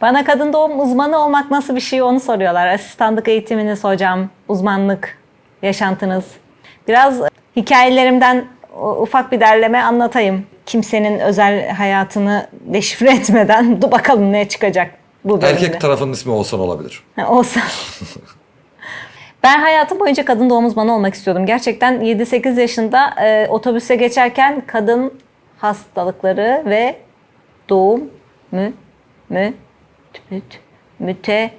Bana kadın doğum uzmanı olmak nasıl bir şey onu soruyorlar. Asistanlık eğitiminiz hocam, uzmanlık, yaşantınız. Biraz hikayelerimden ufak bir derleme anlatayım. Kimsenin özel hayatını deşifre etmeden dur bakalım ne çıkacak bu bölümde. Erkek tarafının ismi Oğuzhan olabilir. Ha, ben hayatım boyunca kadın doğum uzmanı olmak istiyordum. Gerçekten 7-8 yaşında e, otobüse geçerken kadın hastalıkları ve doğum mü mü müt, müte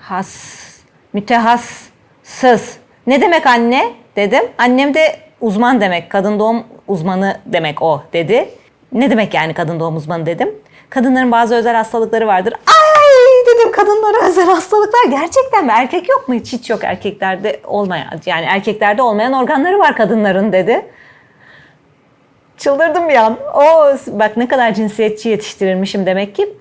has mütehassıs. Ne demek anne dedim. Annem de uzman demek. Kadın doğum uzmanı demek o dedi. Ne demek yani kadın doğum uzmanı dedim. Kadınların bazı özel hastalıkları vardır. Ay dedim kadınlara özel hastalıklar gerçekten mi? Erkek yok mu? Hiç hiç yok erkeklerde olmayan. Yani erkeklerde olmayan organları var kadınların dedi. Çıldırdım bir an. O bak ne kadar cinsiyetçi yetiştirilmişim demek ki.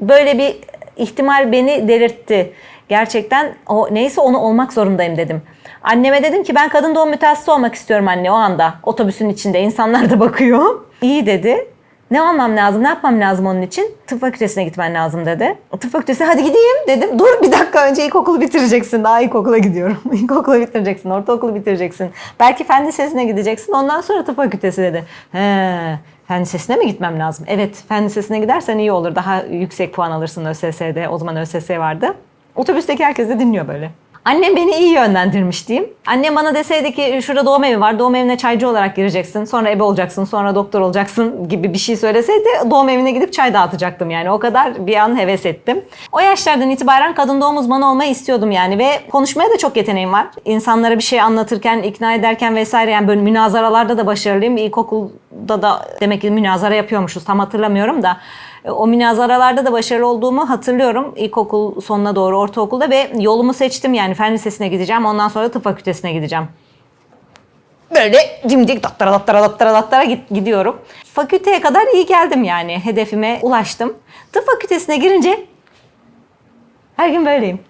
Böyle bir ihtimal beni delirtti. Gerçekten o neyse onu olmak zorundayım dedim. Anneme dedim ki ben kadın doğum mütehassısı olmak istiyorum anne o anda. Otobüsün içinde insanlar da bakıyor. İyi dedi. Ne olmam lazım, ne yapmam lazım onun için? Tıp fakültesine gitmen lazım dedi. Tıp fakültesi hadi gideyim dedim. Dur bir dakika önce ilkokulu bitireceksin. Daha ilkokula gidiyorum. İlkokulu bitireceksin, ortaokulu bitireceksin. Belki fen lisesine gideceksin. Ondan sonra tıp fakültesi dedi. He, fen lisesine mi gitmem lazım? Evet, fen lisesine gidersen iyi olur. Daha yüksek puan alırsın ÖSS'de. O zaman ÖSS vardı. Otobüsteki herkes de dinliyor böyle. Annem beni iyi yönlendirmiş diyeyim. Annem bana deseydi ki şurada doğum evi var, doğum evine çaycı olarak gireceksin, sonra ebe olacaksın, sonra doktor olacaksın gibi bir şey söyleseydi doğum evine gidip çay dağıtacaktım yani. O kadar bir an heves ettim. O yaşlardan itibaren kadın doğum uzmanı olmayı istiyordum yani ve konuşmaya da çok yeteneğim var. İnsanlara bir şey anlatırken, ikna ederken vesaire yani böyle münazaralarda da başarılıyım. İlkokulda da demek ki münazara yapıyormuşuz tam hatırlamıyorum da. O münazaralarda da başarılı olduğumu hatırlıyorum. İlkokul sonuna doğru ortaokulda ve yolumu seçtim yani fen lisesine gideceğim. Ondan sonra tıp fakültesine gideceğim. Böyle dimdik dattara dattara dattara dattara gidiyorum. Fakülteye kadar iyi geldim yani. Hedefime ulaştım. Tıp fakültesine girince her gün böyleyim.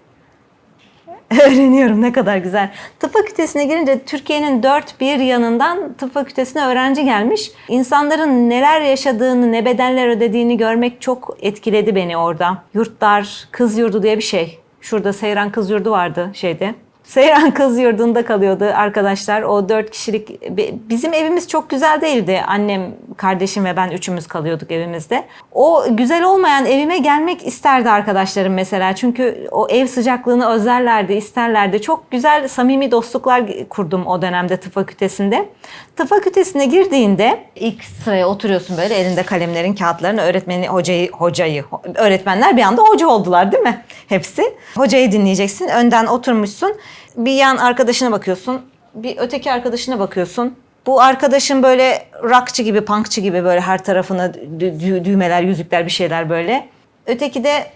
Öğreniyorum ne kadar güzel. Tıp fakültesine girince Türkiye'nin dört bir yanından tıp fakültesine öğrenci gelmiş. İnsanların neler yaşadığını, ne bedeller ödediğini görmek çok etkiledi beni orada. Yurtlar, kız yurdu diye bir şey. Şurada Seyran Kız Yurdu vardı şeyde. Seyran Kız Yurdu'nda kalıyordu arkadaşlar. O dört kişilik. bi- Bizim evimiz çok güzel değildi. Annem, kardeşim ve ben üçümüz kalıyorduk evimizde. O güzel olmayan evime gelmek isterdi arkadaşlarım mesela. Çünkü o ev sıcaklığını özlerlerdi, isterlerdi. Çok güzel, samimi dostluklar kurdum o dönemde tıp fakültesinde. Tıp fakültesine girdiğinde ilk sıraya oturuyorsun böyle elinde kalemlerin, kağıtların, öğretmeni, hocayı, hocayı. Öğretmenler bir anda hoca oldular değil mi? Hepsi. Hocayı dinleyeceksin. Önden oturmuşsun. Bir yan arkadaşına bakıyorsun. Bir öteki arkadaşına bakıyorsun. Bu arkadaşın böyle rockçı gibi, punkçı gibi böyle her tarafına dü- dü- düğmeler, yüzükler bir şeyler böyle. Öteki de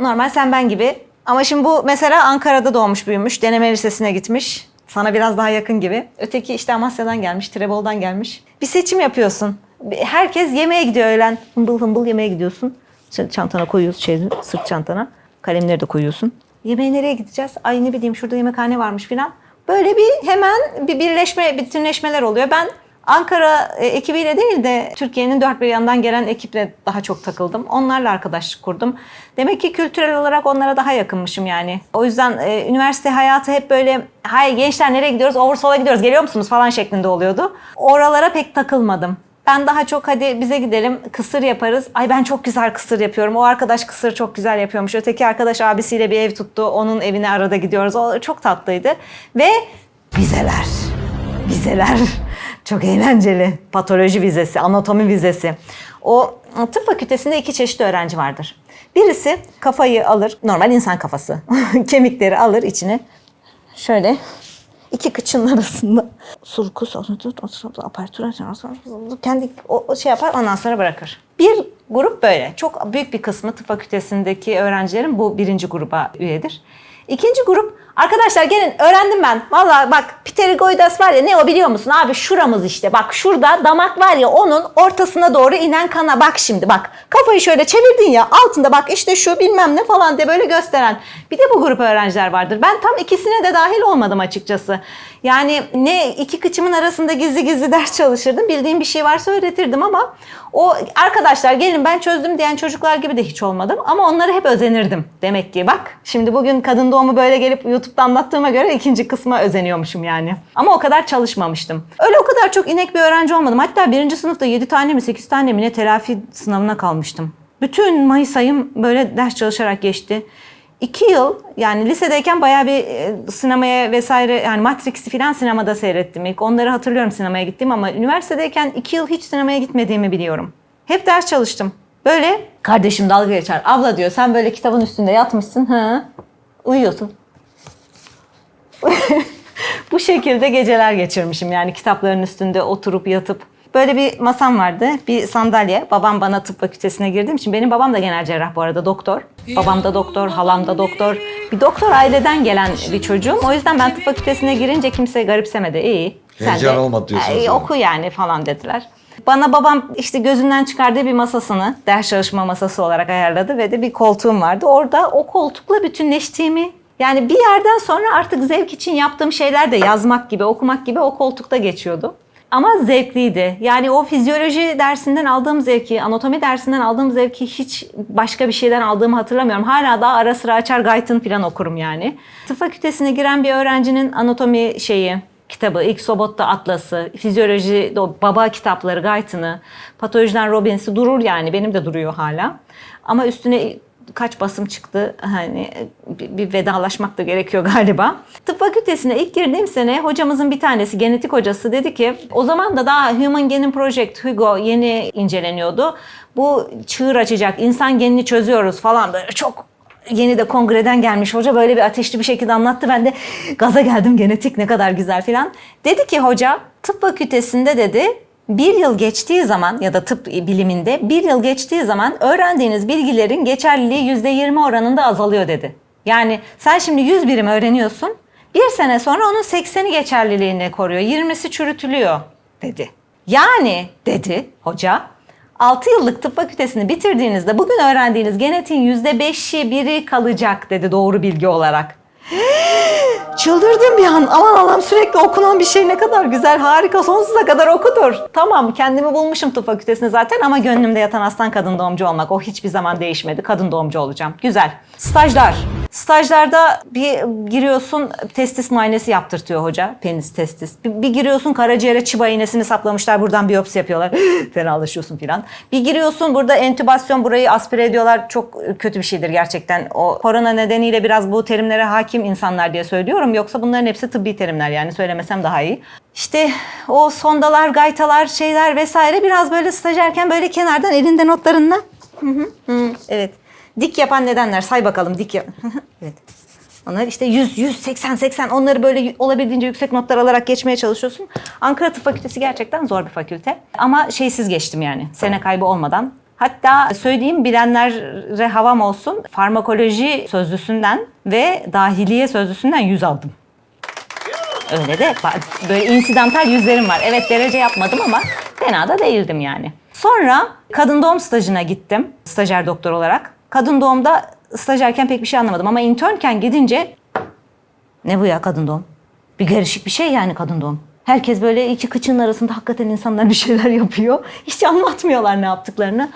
normal sen ben gibi. Ama şimdi bu mesela Ankara'da doğmuş büyümüş. Deneme lisesine gitmiş. Sana biraz daha yakın gibi. Öteki işte Amasya'dan gelmiş, Trebol'dan gelmiş. Bir seçim yapıyorsun. Herkes yemeğe gidiyor öğlen. Hımbıl hımbıl yemeğe gidiyorsun. Çantana koyuyorsun, şey, sırt çantana. Kalemleri de koyuyorsun. Yemeğe nereye gideceğiz? Ay ne bileyim şurada yemekhane varmış filan. Böyle bir hemen bir birleşme, bütünleşmeler oluyor. Ben Ankara e, ekibiyle değil de Türkiye'nin dört bir yandan gelen ekiple daha çok takıldım. Onlarla arkadaşlık kurdum. Demek ki kültürel olarak onlara daha yakınmışım yani. O yüzden e, üniversite hayatı hep böyle hay gençler nereye gidiyoruz? Oversoul'a gidiyoruz geliyor musunuz falan şeklinde oluyordu. Oralara pek takılmadım. Ben daha çok hadi bize gidelim kısır yaparız. Ay ben çok güzel kısır yapıyorum. O arkadaş kısır çok güzel yapıyormuş. Öteki arkadaş abisiyle bir ev tuttu. Onun evine arada gidiyoruz. O çok tatlıydı. Ve vizeler. Vizeler. Çok eğlenceli. Patoloji vizesi, anatomi vizesi. O tıp fakültesinde iki çeşit öğrenci vardır. Birisi kafayı alır, normal insan kafası. Kemikleri alır içine. Şöyle iki kıçın arasında sulkus apertüre kendi o şey yapar ondan sonra bırakır. Bir grup böyle. Çok büyük bir kısmı tıp fakültesindeki öğrencilerin bu birinci gruba üyedir. İkinci grup arkadaşlar gelin öğrendim ben. Vallahi bak pterigoides var ya ne o biliyor musun abi şuramız işte bak şurada damak var ya onun ortasına doğru inen kana bak şimdi bak kafayı şöyle çevirdin ya altında bak işte şu bilmem ne falan diye böyle gösteren bir de bu grup öğrenciler vardır. Ben tam ikisine de dahil olmadım açıkçası. Yani ne iki kıçımın arasında gizli gizli ders çalışırdım. Bildiğim bir şey varsa öğretirdim ama o arkadaşlar gelin ben çözdüm diyen çocuklar gibi de hiç olmadım. Ama onları hep özenirdim. Demek ki bak şimdi bugün kadın doğumu böyle gelip YouTube'da anlattığıma göre ikinci kısma özeniyormuşum yani. Ama o kadar çalışmamıştım. Öyle o kadar çok inek bir öğrenci olmadım. Hatta birinci sınıfta 7 tane mi 8 tane mi ne telafi sınavına kalmıştım. Bütün Mayıs ayım böyle ders çalışarak geçti. İki yıl yani lisedeyken bayağı bir e, sinemaya vesaire yani Matrix'i filan sinemada seyrettim. İlk onları hatırlıyorum sinemaya gittim ama üniversitedeyken iki yıl hiç sinemaya gitmediğimi biliyorum. Hep ders çalıştım. Böyle kardeşim dalga geçer. Abla diyor sen böyle kitabın üstünde yatmışsın. Ha? Uyuyorsun. Bu şekilde geceler geçirmişim yani kitapların üstünde oturup yatıp. Böyle bir masam vardı, bir sandalye. Babam bana tıp fakültesine girdiğim için, benim babam da genel cerrah bu arada doktor. Babam da doktor, halam da doktor. Bir doktor aileden gelen bir çocuğum. O yüzden ben tıp fakültesine girince kimse garipsemedi. İyi. sen Heyecan de- olmadı diyorsunuz yani. Oku yani falan dediler. Bana babam işte gözünden çıkardığı bir masasını ders çalışma masası olarak ayarladı ve de bir koltuğum vardı. Orada o koltukla bütünleştiğimi yani bir yerden sonra artık zevk için yaptığım şeyler de yazmak gibi, okumak gibi o koltukta geçiyordu. Ama zevkliydi. Yani o fizyoloji dersinden aldığım zevki, anatomi dersinden aldığım zevki hiç başka bir şeyden aldığımı hatırlamıyorum. Hala daha ara sıra açar Guyton falan okurum yani. Tıp fakültesine giren bir öğrencinin anatomi şeyi, kitabı, ilk Sobot'ta Atlas'ı, fizyoloji, o baba kitapları, Guyton'ı, patolojiden Robbins'i durur yani. Benim de duruyor hala. Ama üstüne kaç basım çıktı hani bir, vedalaşmak da gerekiyor galiba. Tıp fakültesine ilk girdiğim sene hocamızın bir tanesi genetik hocası dedi ki o zaman da daha Human Genome Project Hugo yeni inceleniyordu. Bu çığır açacak insan genini çözüyoruz falan böyle çok yeni de kongreden gelmiş hoca böyle bir ateşli bir şekilde anlattı. Ben de gaza geldim genetik ne kadar güzel filan. Dedi ki hoca tıp fakültesinde dedi bir yıl geçtiği zaman ya da tıp biliminde bir yıl geçtiği zaman öğrendiğiniz bilgilerin geçerliliği %20 oranında azalıyor dedi. Yani sen şimdi 100 birim öğreniyorsun. Bir sene sonra onun 80'i geçerliliğini koruyor. 20'si çürütülüyor dedi. Yani dedi hoca 6 yıllık tıp fakültesini bitirdiğinizde bugün öğrendiğiniz genetiğin %5'i biri kalacak dedi doğru bilgi olarak. Çıldırdım bir an. Aman Allah'ım sürekli okunan bir şey ne kadar güzel, harika, sonsuza kadar okudur. Tamam kendimi bulmuşum tıp fakültesine zaten ama gönlümde yatan aslan kadın doğumcu olmak. O hiçbir zaman değişmedi. Kadın doğumcu olacağım. Güzel. Stajlar. Stajlarda bir giriyorsun testis muayenesi yaptırtıyor hoca. Penis testis. Bir, bir giriyorsun karaciğere çıba iğnesini saplamışlar. Buradan biyopsi yapıyorlar. Fenalaşıyorsun filan. Bir giriyorsun burada entübasyon burayı aspire ediyorlar. Çok kötü bir şeydir gerçekten. O korona nedeniyle biraz bu terimlere hakim insanlar diye söylüyorum. Yoksa bunların hepsi tıbbi terimler yani söylemesem daha iyi. İşte o sondalar, gaytalar, şeyler vesaire biraz böyle stajyerken böyle kenardan elinde notlarınla. Hı hı, evet. Dik yapan nedenler say bakalım dik yap. evet. Onlar işte 100, 100, 80, 80 onları böyle olabildiğince yüksek notlar alarak geçmeye çalışıyorsun. Ankara Tıp Fakültesi gerçekten zor bir fakülte. Ama şeysiz geçtim yani sene kaybı olmadan. Hatta söyleyeyim bilenlere havam olsun farmakoloji sözlüsünden ve dahiliye sözlüsünden 100 aldım. Öyle de böyle insidental yüzlerim var. Evet derece yapmadım ama fena da değildim yani. Sonra kadın doğum stajına gittim stajyer doktor olarak. Kadın doğumda stajyerken pek bir şey anlamadım ama internken gidince ne bu ya kadın doğum? Bir garışık bir şey yani kadın doğum. Herkes böyle iki kıçının arasında hakikaten insanlar bir şeyler yapıyor. Hiç anlatmıyorlar ne yaptıklarını.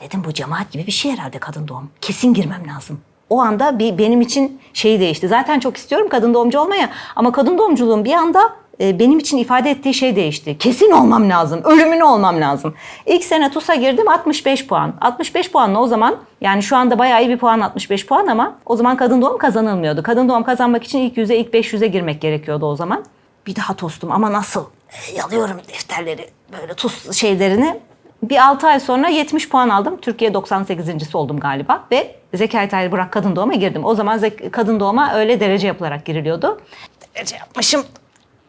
Dedim bu cemaat gibi bir şey herhalde kadın doğum. Kesin girmem lazım. O anda bir benim için şey değişti. Zaten çok istiyorum kadın doğumcu olmaya ama kadın doğumculuğun bir anda benim için ifade ettiği şey değişti. Kesin olmam lazım. Ölümüne olmam lazım. İlk sene TUS'a girdim 65 puan. 65 puanla o zaman yani şu anda bayağı iyi bir puan 65 puan ama o zaman kadın doğum kazanılmıyordu. Kadın doğum kazanmak için ilk 100'e ilk 500'e girmek gerekiyordu o zaman. Bir daha tostum ama nasıl? E, yalıyorum defterleri böyle tuz şeylerini. Bir 6 ay sonra 70 puan aldım. Türkiye 98.si oldum galiba ve Zekai Tahir Burak kadın doğuma girdim. O zaman kadın doğuma öyle derece yapılarak giriliyordu. Derece yapmışım.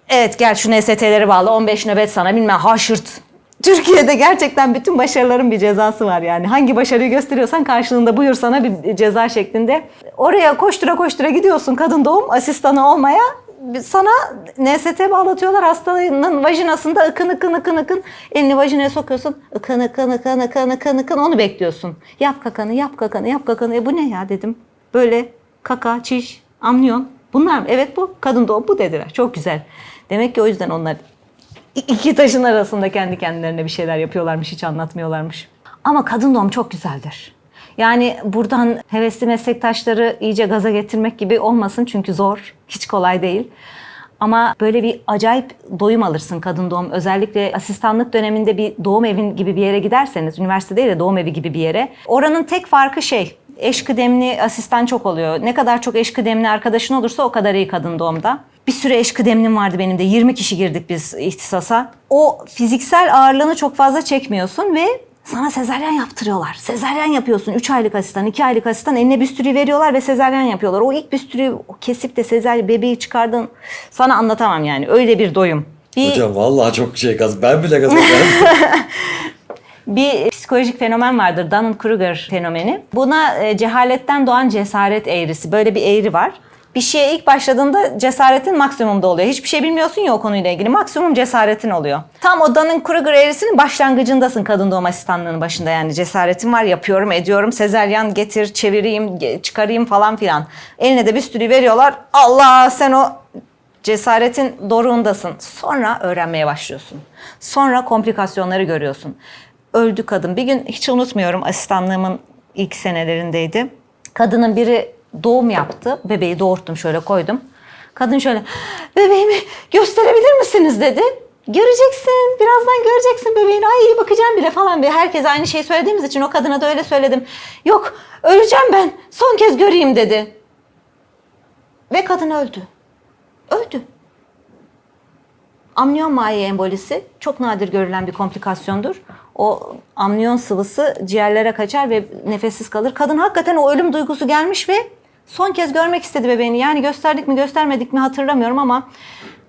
Evet gel şu NST'leri bağla 15 nöbet sana bilmem haşırt. Türkiye'de gerçekten bütün başarıların bir cezası var yani. Hangi başarıyı gösteriyorsan karşılığında buyur sana bir ceza şeklinde. Oraya koştura koştura gidiyorsun kadın doğum asistanı olmaya. Sana NST bağlatıyorlar hastanın vajinasında ıkın ıkın ıkın ıkın. Elini vajinaya sokuyorsun. Ikın ıkın ıkın ıkın ıkın ıkın onu bekliyorsun. Yap kakanı yap kakanı yap kakanı. E bu ne ya dedim. Böyle kaka, çiş, amniyon. Bunlar? Evet bu. Kadın doğum bu dediler. Çok güzel. Demek ki o yüzden onlar iki taşın arasında kendi kendilerine bir şeyler yapıyorlarmış, hiç anlatmıyorlarmış. Ama kadın doğum çok güzeldir. Yani buradan hevesli meslektaşları iyice gaza getirmek gibi olmasın çünkü zor, hiç kolay değil. Ama böyle bir acayip doyum alırsın kadın doğum. Özellikle asistanlık döneminde bir doğum evin gibi bir yere giderseniz, üniversite değil de doğum evi gibi bir yere. Oranın tek farkı şey, eş kıdemli asistan çok oluyor. Ne kadar çok eş kıdemli arkadaşın olursa o kadar iyi kadın doğumda. Bir süre eş kıdemlim vardı benim de. 20 kişi girdik biz ihtisasa. O fiziksel ağırlığını çok fazla çekmiyorsun ve sana sezaryen yaptırıyorlar. Sezaryen yapıyorsun. 3 aylık asistan, 2 aylık asistan eline büstürü veriyorlar ve sezaryen yapıyorlar. O ilk büstürü kesip de sezaryen bebeği çıkardın. Sana anlatamam yani. Öyle bir doyum. Bir, Hocam vallahi çok şey gaz. Ben bile geldim. bir psikolojik fenomen vardır. Dunning-Kruger fenomeni. Buna e, cehaletten doğan cesaret eğrisi. Böyle bir eğri var. Bir şeye ilk başladığında cesaretin maksimumda oluyor. Hiçbir şey bilmiyorsun ya o konuyla ilgili. Maksimum cesaretin oluyor. Tam o Dunning-Kruger eğrisinin başlangıcındasın kadın doğum asistanlığının başında yani. Cesaretim var, yapıyorum, ediyorum. Sezeryan getir, çevireyim, çıkarayım falan filan. Eline de bir sürü veriyorlar. Allah sen o cesaretin doruğundasın. Sonra öğrenmeye başlıyorsun. Sonra komplikasyonları görüyorsun. Öldü kadın. Bir gün hiç unutmuyorum asistanlığımın ilk senelerindeydi. Kadının biri doğum yaptı. Bebeği doğurttum şöyle koydum. Kadın şöyle bebeğimi gösterebilir misiniz dedi. Göreceksin, birazdan göreceksin bebeğini. Ay iyi bakacağım bile falan. Bir herkes aynı şeyi söylediğimiz için o kadına da öyle söyledim. Yok, öleceğim ben. Son kez göreyim dedi. Ve kadın öldü. Öldü. Amniyon maye embolisi çok nadir görülen bir komplikasyondur. O amniyon sıvısı ciğerlere kaçar ve nefessiz kalır. Kadın hakikaten o ölüm duygusu gelmiş ve son kez görmek istedi bebeğini. Yani gösterdik mi göstermedik mi hatırlamıyorum ama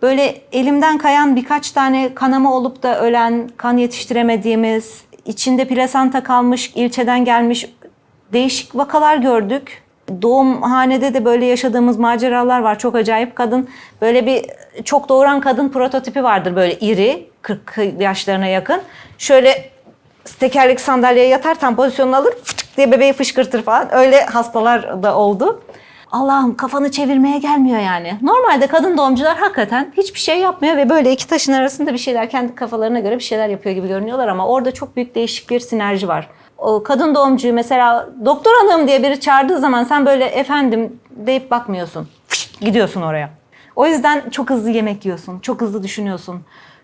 böyle elimden kayan birkaç tane kanama olup da ölen, kan yetiştiremediğimiz, içinde plasanta kalmış, ilçeden gelmiş değişik vakalar gördük. Doğumhanede de böyle yaşadığımız maceralar var. Çok acayip kadın. Böyle bir çok doğuran kadın prototipi vardır böyle iri, 40 yaşlarına yakın. Şöyle tekerlek sandalyeye yatar tam pozisyonunu alır diye bebeği fışkırtır falan. Öyle hastalar da oldu. Allah'ım kafanı çevirmeye gelmiyor yani. Normalde kadın doğumcular hakikaten hiçbir şey yapmıyor ve böyle iki taşın arasında bir şeyler kendi kafalarına göre bir şeyler yapıyor gibi görünüyorlar ama orada çok büyük değişik bir sinerji var. O kadın doğumcuyu mesela doktor hanım diye biri çağırdığı zaman sen böyle efendim deyip bakmıyorsun. Gidiyorsun oraya. O yüzden çok hızlı yemek yiyorsun, çok hızlı düşünüyorsun.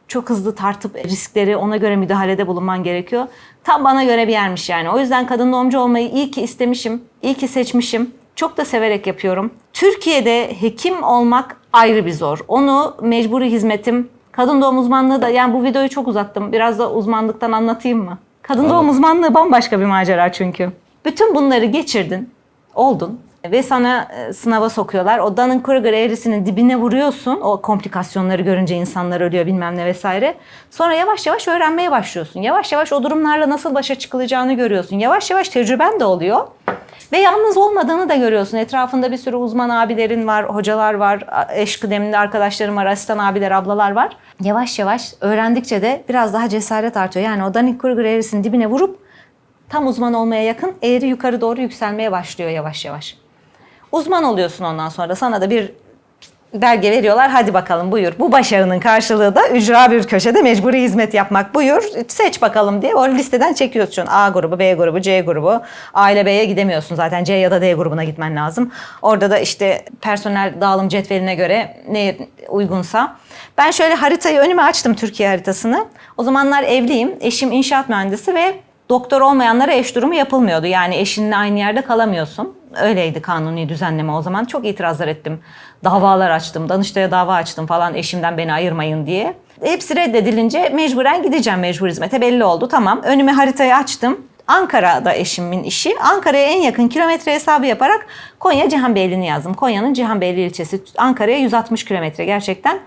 Çok hızlı tartıp riskleri ona göre müdahalede bulunman gerekiyor. Tam bana göre bir yermiş yani. O yüzden kadın doğumcu olmayı iyi ki istemişim, iyi ki seçmişim. Çok da severek yapıyorum. Türkiye'de hekim olmak ayrı bir zor. Onu mecburi hizmetim, kadın doğum uzmanlığı da yani bu videoyu çok uzattım. Biraz da uzmanlıktan anlatayım mı? Kadın doğum uzmanlığı bambaşka bir macera çünkü. Bütün bunları geçirdin, oldun ve sana e, sınava sokuyorlar. O Dunning-Kruger eğrisinin dibine vuruyorsun. O komplikasyonları görünce insanlar ölüyor bilmem ne vesaire. Sonra yavaş yavaş öğrenmeye başlıyorsun. Yavaş yavaş o durumlarla nasıl başa çıkılacağını görüyorsun. Yavaş yavaş tecrüben de oluyor. Ve yalnız olmadığını da görüyorsun. Etrafında bir sürü uzman abilerin var, hocalar var, eş kıdemli arkadaşlarım var, asistan abiler, ablalar var. Yavaş yavaş öğrendikçe de biraz daha cesaret artıyor. Yani o Dunning-Kruger eğrisinin dibine vurup tam uzman olmaya yakın eğri yukarı doğru yükselmeye başlıyor yavaş yavaş. Uzman oluyorsun ondan sonra. Sana da bir belge veriyorlar. Hadi bakalım buyur. Bu başarının karşılığı da ücra bir köşede mecburi hizmet yapmak. Buyur seç bakalım diye o listeden çekiyorsun. A grubu, B grubu, C grubu. A ile B'ye gidemiyorsun zaten. C ya da D grubuna gitmen lazım. Orada da işte personel dağılım cetveline göre ne uygunsa. Ben şöyle haritayı önüme açtım Türkiye haritasını. O zamanlar evliyim. Eşim inşaat mühendisi ve doktor olmayanlara eş durumu yapılmıyordu. Yani eşinle aynı yerde kalamıyorsun. Öyleydi kanuni düzenleme o zaman. Çok itirazlar ettim. Davalar açtım, Danıştay'a dava açtım falan eşimden beni ayırmayın diye. Hepsi reddedilince mecburen gideceğim mecbur hizmete belli oldu. Tamam önüme haritayı açtım. Ankara'da eşimin işi. Ankara'ya en yakın kilometre hesabı yaparak Konya Cihanbeyli'ni yazdım. Konya'nın Cihanbeyli ilçesi. Ankara'ya 160 kilometre gerçekten.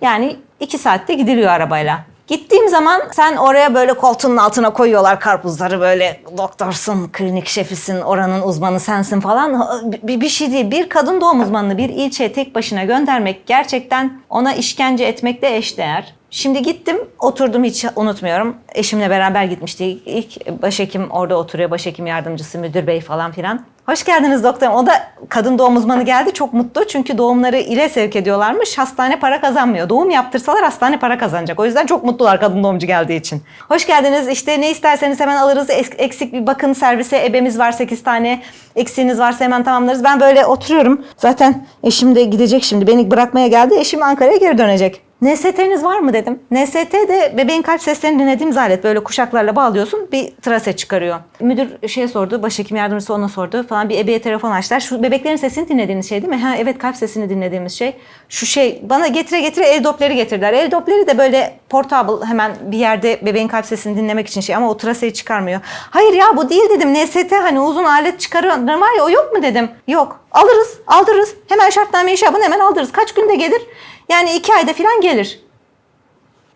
Yani 2 saatte gidiliyor arabayla. Gittiğim zaman sen oraya böyle koltuğunun altına koyuyorlar karpuzları böyle doktorsun, klinik şefisin, oranın uzmanı sensin falan. Bir, bir şey değil. Bir kadın doğum uzmanını bir ilçeye tek başına göndermek gerçekten ona işkence etmekle eşdeğer. Şimdi gittim, oturdum hiç unutmuyorum. Eşimle beraber gitmiştik. İlk başhekim orada oturuyor, başhekim yardımcısı, müdür bey falan filan. Hoş geldiniz doktorum. O da kadın doğum uzmanı geldi. Çok mutlu çünkü doğumları ile sevk ediyorlarmış. Hastane para kazanmıyor. Doğum yaptırsalar hastane para kazanacak. O yüzden çok mutlular kadın doğumcu geldiği için. Hoş geldiniz. İşte ne isterseniz hemen alırız. Eksik bir bakın servise ebemiz var 8 tane. Eksiğiniz varsa hemen tamamlarız. Ben böyle oturuyorum. Zaten eşim de gidecek şimdi. Beni bırakmaya geldi. Eşim Ankara'ya geri dönecek. NST'niz var mı dedim. NST de bebeğin kalp seslerini dinlediğimiz alet. Böyle kuşaklarla bağlıyorsun bir trase çıkarıyor. Müdür şey sordu, başhekim yardımcısı ona sordu falan. Bir ebeye telefon açtılar. Şu bebeklerin sesini dinlediğiniz şey değil mi? Ha evet kalp sesini dinlediğimiz şey. Şu şey bana getire getire el dopleri getirdiler. El dopleri de böyle portable hemen bir yerde bebeğin kalp sesini dinlemek için şey ama o traseyi çıkarmıyor. Hayır ya bu değil dedim. NST hani uzun alet çıkaran var ya o yok mu dedim. Yok. Alırız, aldırırız. Hemen şartname icabını hemen aldırırız. Kaç günde gelir? Yani iki ayda falan gelir.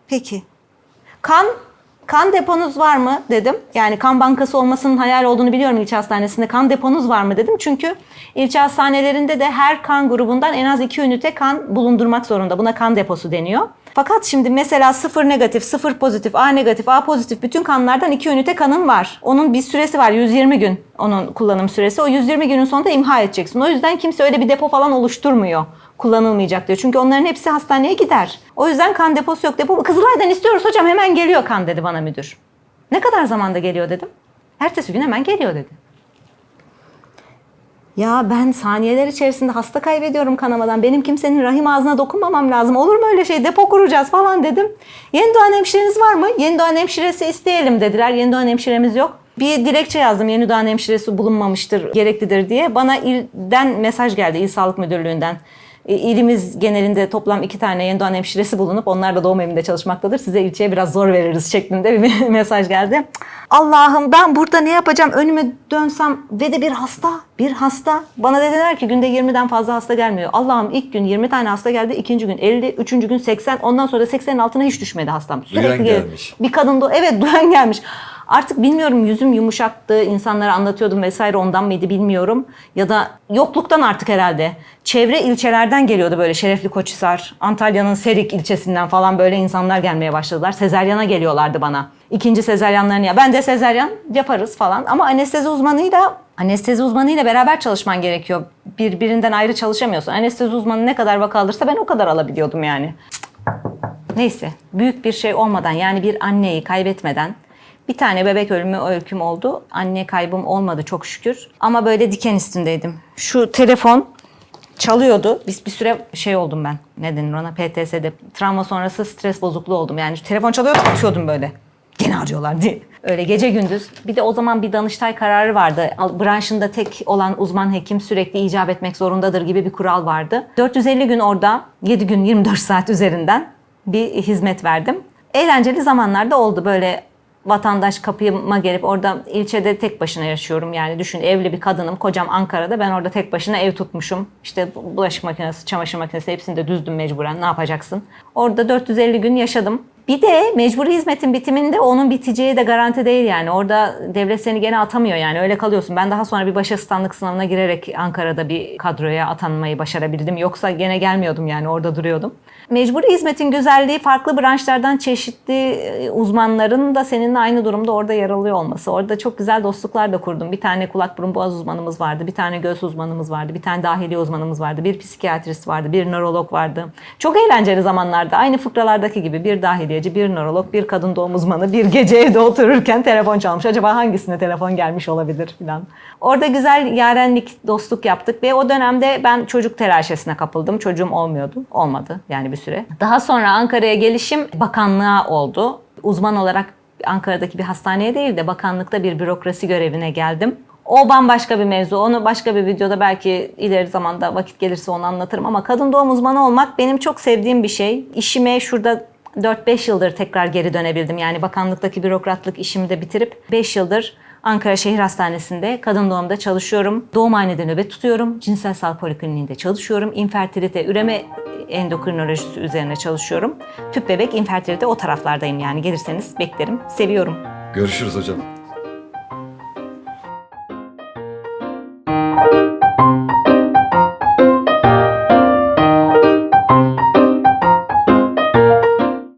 Peki. Kan kan deponuz var mı dedim. Yani kan bankası olmasının hayal olduğunu biliyorum ilçe hastanesinde. Kan deponuz var mı dedim. Çünkü ilçe hastanelerinde de her kan grubundan en az iki ünite kan bulundurmak zorunda. Buna kan deposu deniyor. Fakat şimdi mesela sıfır negatif, sıfır pozitif, A negatif, A pozitif bütün kanlardan iki ünite kanın var. Onun bir süresi var 120 gün onun kullanım süresi. O 120 günün sonunda imha edeceksin. O yüzden kimse öyle bir depo falan oluşturmuyor kullanılmayacak diyor. Çünkü onların hepsi hastaneye gider. O yüzden kan deposu yok. Depo Kızılay'dan istiyoruz hocam hemen geliyor kan dedi bana müdür. Ne kadar zamanda geliyor dedim. Ertesi gün hemen geliyor dedi. Ya ben saniyeler içerisinde hasta kaybediyorum kanamadan. Benim kimsenin rahim ağzına dokunmamam lazım. Olur mu öyle şey? Depo kuracağız falan dedim. Yeni doğan hemşireniz var mı? Yeni doğan hemşiresi isteyelim dediler. Yeni doğan hemşiremiz yok. Bir dilekçe yazdım yeni doğan hemşiresi bulunmamıştır, gereklidir diye. Bana ilden mesaj geldi, İl Sağlık Müdürlüğü'nden. E, İlimiz genelinde toplam iki tane yeni doğan hemşiresi bulunup onlar da doğum evinde çalışmaktadır. Size ilçeye biraz zor veririz şeklinde bir mesaj geldi. Allah'ım ben burada ne yapacağım? Önüme dönsem ve de bir hasta, bir hasta. Bana dediler ki günde 20'den fazla hasta gelmiyor. Allah'ım ilk gün 20 tane hasta geldi, ikinci gün 50, üçüncü gün 80, ondan sonra da 80'in altına hiç düşmedi hastam. Duyan gel- gelmiş. Bir kadın da evet duyan gelmiş. Artık bilmiyorum yüzüm yumuşaktı, insanlara anlatıyordum vesaire ondan mıydı bilmiyorum. Ya da yokluktan artık herhalde. Çevre ilçelerden geliyordu böyle Şerefli Koçhisar, Antalya'nın Serik ilçesinden falan böyle insanlar gelmeye başladılar. Sezeryana geliyorlardı bana. İkinci sezeryanlarını ya ben de sezeryan yaparız falan. Ama anestezi uzmanıyla anestezi uzmanıyla beraber çalışman gerekiyor. Birbirinden ayrı çalışamıyorsun. Anestezi uzmanı ne kadar vaka alırsa ben o kadar alabiliyordum yani. Neyse büyük bir şey olmadan yani bir anneyi kaybetmeden bir tane bebek ölümü öyküm oldu. Anne kaybım olmadı çok şükür. Ama böyle diken üstündeydim. Şu telefon çalıyordu. Biz bir süre şey oldum ben. Ne denir ona? PTSD. Travma sonrası stres bozukluğu oldum. Yani telefon çalıyordu atıyordum böyle. Gene arıyorlar diye. Öyle gece gündüz. Bir de o zaman bir Danıştay kararı vardı. Branşında tek olan uzman hekim sürekli icap etmek zorundadır gibi bir kural vardı. 450 gün orada 7 gün 24 saat üzerinden bir hizmet verdim. Eğlenceli zamanlarda oldu böyle vatandaş kapıma gelip orada ilçede tek başına yaşıyorum yani düşün evli bir kadınım kocam Ankara'da ben orada tek başına ev tutmuşum işte bu- bulaşık makinesi çamaşır makinesi hepsini de düzdüm mecburen ne yapacaksın orada 450 gün yaşadım bir de mecburi hizmetin bitiminde onun biteceği de garanti değil yani. Orada devlet seni gene atamıyor yani öyle kalıyorsun. Ben daha sonra bir başasistanlık sınavına girerek Ankara'da bir kadroya atanmayı başarabildim. Yoksa gene gelmiyordum yani orada duruyordum. Mecburi hizmetin güzelliği farklı branşlardan çeşitli e, uzmanların da seninle aynı durumda orada yer alıyor olması. Orada çok güzel dostluklar da kurdum. Bir tane kulak burun boğaz uzmanımız vardı, bir tane göğüs uzmanımız vardı, bir tane dahiliye uzmanımız vardı, bir psikiyatrist vardı, bir nörolog vardı. Çok eğlenceli zamanlarda. Aynı fıkralardaki gibi bir dahiliyeci, bir nörolog, bir kadın doğum uzmanı bir gece evde otururken telefon çalmış. Acaba hangisine telefon gelmiş olabilir filan. Orada güzel yarenlik, dostluk yaptık ve o dönemde ben çocuk telaşesine kapıldım. Çocuğum olmuyordu. Olmadı yani bir süre. Daha sonra Ankara'ya gelişim bakanlığa oldu. Uzman olarak Ankara'daki bir hastaneye değil de bakanlıkta bir bürokrasi görevine geldim. O bambaşka bir mevzu. Onu başka bir videoda belki ileri zamanda vakit gelirse onu anlatırım. Ama kadın doğum uzmanı olmak benim çok sevdiğim bir şey. İşime şurada 4-5 yıldır tekrar geri dönebildim. Yani bakanlıktaki bürokratlık işimi de bitirip 5 yıldır Ankara Şehir Hastanesi'nde kadın doğumda çalışıyorum. Doğumhanede nöbet tutuyorum. Cinsel sağlık polikliniğinde çalışıyorum. İnfertilite, üreme endokrinolojisi üzerine çalışıyorum. Tüp bebek, infertilite o taraflardayım yani. Gelirseniz beklerim. Seviyorum. Görüşürüz hocam.